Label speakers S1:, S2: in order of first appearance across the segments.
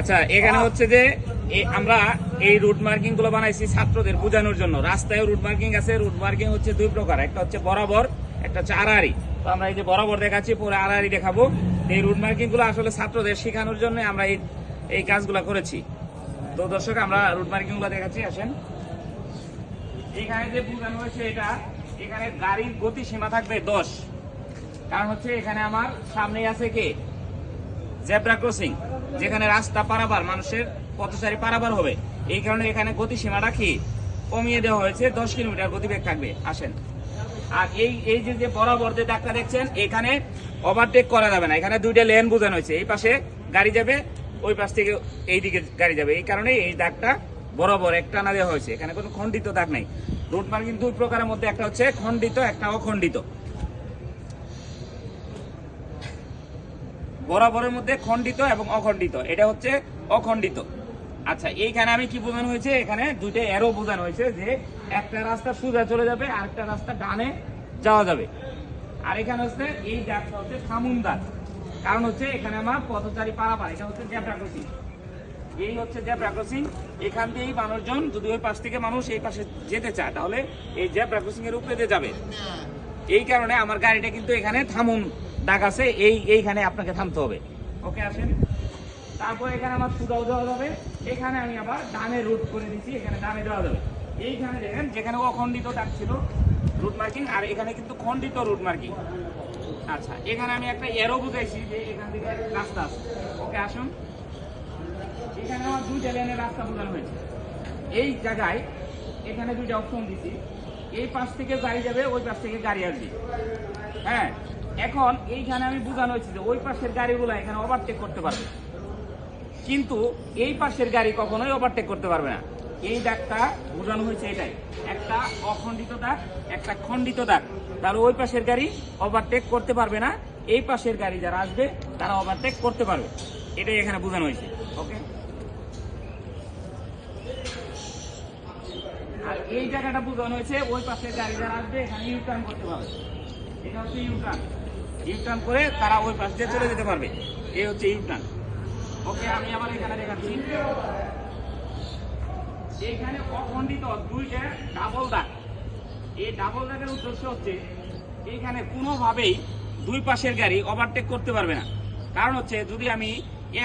S1: আচ্ছা এখানে হচ্ছে যে আমরা এই রুট মার্কিংগুলো বানাইছি ছাত্রদের বোঝানোর জন্য। রাস্তায় রুট মার্কিং আছে রুট মার্কিং হচ্ছে দুই প্রকার। একটা হচ্ছে বরাবর, একটা হচ্ছে আড়াআড়ি। তো আমরা এই যে বরাবর দেখাচ্ছি, পরে আড়াআড়ি দেখাবো। এই রুট মার্কিংগুলো আসলে ছাত্রদের শেখানোর জন্য আমরা এই এই কাজগুলো করেছি। তো দর্শক, আমরা রুট মার্কিংগুলো দেখাচ্ছি, আসেন। এখানে যে বোঝানো হয়েছে এটা, এখানে গাড়ির গতি সীমা থাকবে দশ। কারণ হচ্ছে এখানে আমার সামনে আছে কে? জেব্রা ক্রসিং, যেখানে রাস্তা পারাবার মানুষের পথচারী পারাবার হবে। এই কারণে এখানে গতি সীমাটা কি? কমিয়ে দেওয়া হয়েছে, দশ কিলোমিটার গতিবেগ থাকবে। আসেন। আর এই এই যে যে বরাবর যে দাগটা দেখছেন, এখানে ওভারটেক করা যাবে না। এখানে দুইটা লেন বোঝানো হয়েছে। এই পাশে গাড়ি যাবে, ওই পাশ থেকে এই দিকে গাড়ি যাবে। এই কারণে এই দাগটা বরাবর একটা না দেওয়া হয়েছে। এখানে কোনো খণ্ডিত দাগ নেই। রুট মার্কিং দুই প্রকারের মধ্যে একটা হচ্ছে খণ্ডিত, একটা অখণ্ডিত। বরাবরের মধ্যে খণ্ডিত এবং অখণ্ডিত। এটা হচ্ছে অখণ্ডিত। আচ্ছা এইখানে আমি কি বোঝানো হয়েছে? এখানে দুইটা এরো বোঝানো হয়েছে যে একটা রাস্তা সোজা চলে যাবে আর একটা রাস্তা ডানে যাওয়া যাবে। আর এখানে হচ্ছে এই দাগটা হচ্ছে থামুন দাগ কারণ হচ্ছে এখানে আমার পথচারী পারাপার এটা হচ্ছে জ্যাবরা ক্রসিং এই হচ্ছে জ্যাবরা ক্রসিং এখান দিয়েই মানুষজন যদি ওই পাশ থেকে মানুষ এই পাশে যেতে চায় তাহলে এই জ্যাবরা ক্রসিং এর উপরে যাবে। এই কারণে আমার গাড়িটা কিন্তু এখানে থামুন দাগ আছে, এই এইখানে আপনাকে থামতে হবে। ওকে, আসেন। তারপর এখানে আমার সুদাও দেওয়া যাবে। এখানে আমি আবার ডানে রুট করে দিচ্ছি, এখানে ডানে দেওয়া যাবে। এইখানে দেখেন, যেখানে অখণ্ডিত দাগ ছিল রুট মার্কিং আর এখানে কিন্তু খণ্ডিত রুট মার্কিং আচ্ছা এখানে আমি একটা এরো বুঝাইছি যে এখান থেকে রাস্তা আছে। ওকে, আসুন। এখানে আমার দুইটা লেনের রাস্তা বোঝানো হয়েছে। এই জায়গায় এখানে দুইটা অপশন দিছি। এই পাশ থেকে গাড়ি যাবে, ওই পাশ থেকে গাড়ি আসবে। হ্যাঁ? এখন এইখানে আমি বোঝানো হয়েছে যে ওই পাশের গাড়িগুলো এখানে ওভারটেক করতে পারবে। কিন্তু এই পাশের গাড়ি কখনোই ওভারটেক করতে পারবে না। এই দাগটা বোঝানো হয়েছে এটাই। একটা অখণ্ডিত দাগ, একটা খণ্ডিত দাগ। তাহলে ওই পাশের গাড়ি ওভারটেক করতে পারবে না। এই পাশের গাড়ি যারা আসবে, তারা ওভারটেক করতে পারবে। এটাই এখানে বোঝানো হয়েছে। ওকে আর এই জায়গাটা বোঝানো হয়েছে, ওই পাশের গাড়ি যারা আসবে, এখানে ইউটার্ন করতে পারবে। এটা হচ্ছে ইউটার্ন ইউটার্ন করে তারা ওই পাশ দিয়ে চলে যেতে পারবে। এই হচ্ছে ইউটার্ন। ওকে, আমি আবার এখানে দেখাচ্ছি। এইখানে অখণ্ডিত দুইটা ডাবল দাগ। এই ডাবল দাগের উদ্দেশ্য হচ্ছে এইখানে কোনোভাবেই দুই পাশের গাড়ি ওভারটেক করতে পারবে না। কারণ হচ্ছে, যদি আমি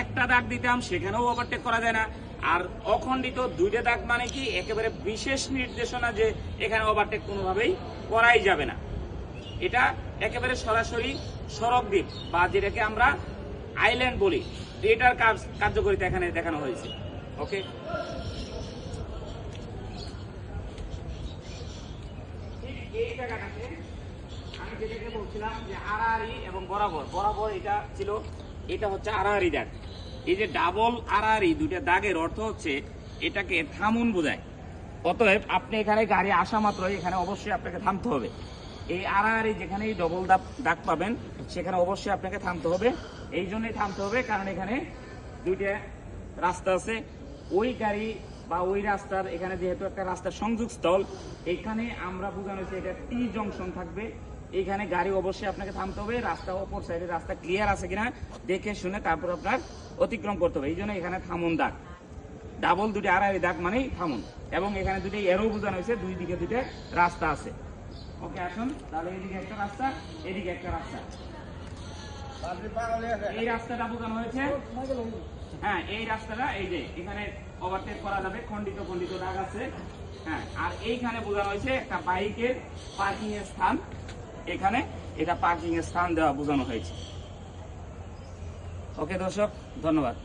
S1: একটা দাগ দিতাম, সেখানেও ওভারটেক করা যায় না। আর অখণ্ডিত দুইটা দাগ মানে কি, একেবারে বিশেষ নির্দেশনা যে এখানে ওভারটেক কোনোভাবেই করাই যাবে না। এটা একেবারে সরাসরি সড়ক দ্বীপ, বা যেটাকে আমরা আইল্যান্ড বলি। এটার কার্যকারিতা এখানে দেখানো হয়েছে। ওকে এবং বরাবর। বরাবর এটা ছিল, এটা হচ্ছে দাগ। এই যে ডাবল দুইটা দাগের অর্থ হচ্ছে এটাকে থামুন বোঝায়। অতএব আপনি এখানে গাড়ি আসা মাত্র এখানে অবশ্যই আপনাকে থামতে হবে। এই আড়াআড়ি যেখানেই ডবল দাগ দাগ পাবেন, সেখানে অবশ্যই আপনাকে থামতে হবে। এই জন্যই থামতে হবে, কারণ এখানে দুইটা রাস্তা আছে। ওই গাড়ি বা ওই রাস্তার, এখানে যেহেতু একটা রাস্তার সংযোগ স্থল, এখানে আমরা বোঝানো হচ্ছে এটা টি জংশন থাকবে। এখানে গাড়ি অবশ্যই আপনাকে থামতে হবে, রাস্তা অপর সাইডে রাস্তা ক্লিয়ার আছে কিনা দেখে শুনে তারপর আপনার অতিক্রম করতে হবে। এই জন্য এখানে থামুন দাগ। ডাবল দুটি আড়াই দাগ মানেই থামুন। এবং এখানে দুটি এরো বোঝানো হয়েছে, দুই দিকে দুটো রাস্তা আছে। ওকে, আসুন। তাহলে এদিকে একটা রাস্তা, এদিকে একটা রাস্তা। এই রাস্তাটা হয়েছে? হ্যাঁ এই রাস্তাটা, এই যে, এখানে ওভারটেক করা যাবে, খণ্ডিত খণ্ডিত দাগ আছে। হ্যাঁ আর এইখানে বোঝানো হয়েছে একটা বাইকের পার্কিং এর স্থান। এখানে এটা পার্কিং এর স্থান দেওয়া বোঝানো হয়েছে। ওকে, দর্শক, ধন্যবাদ।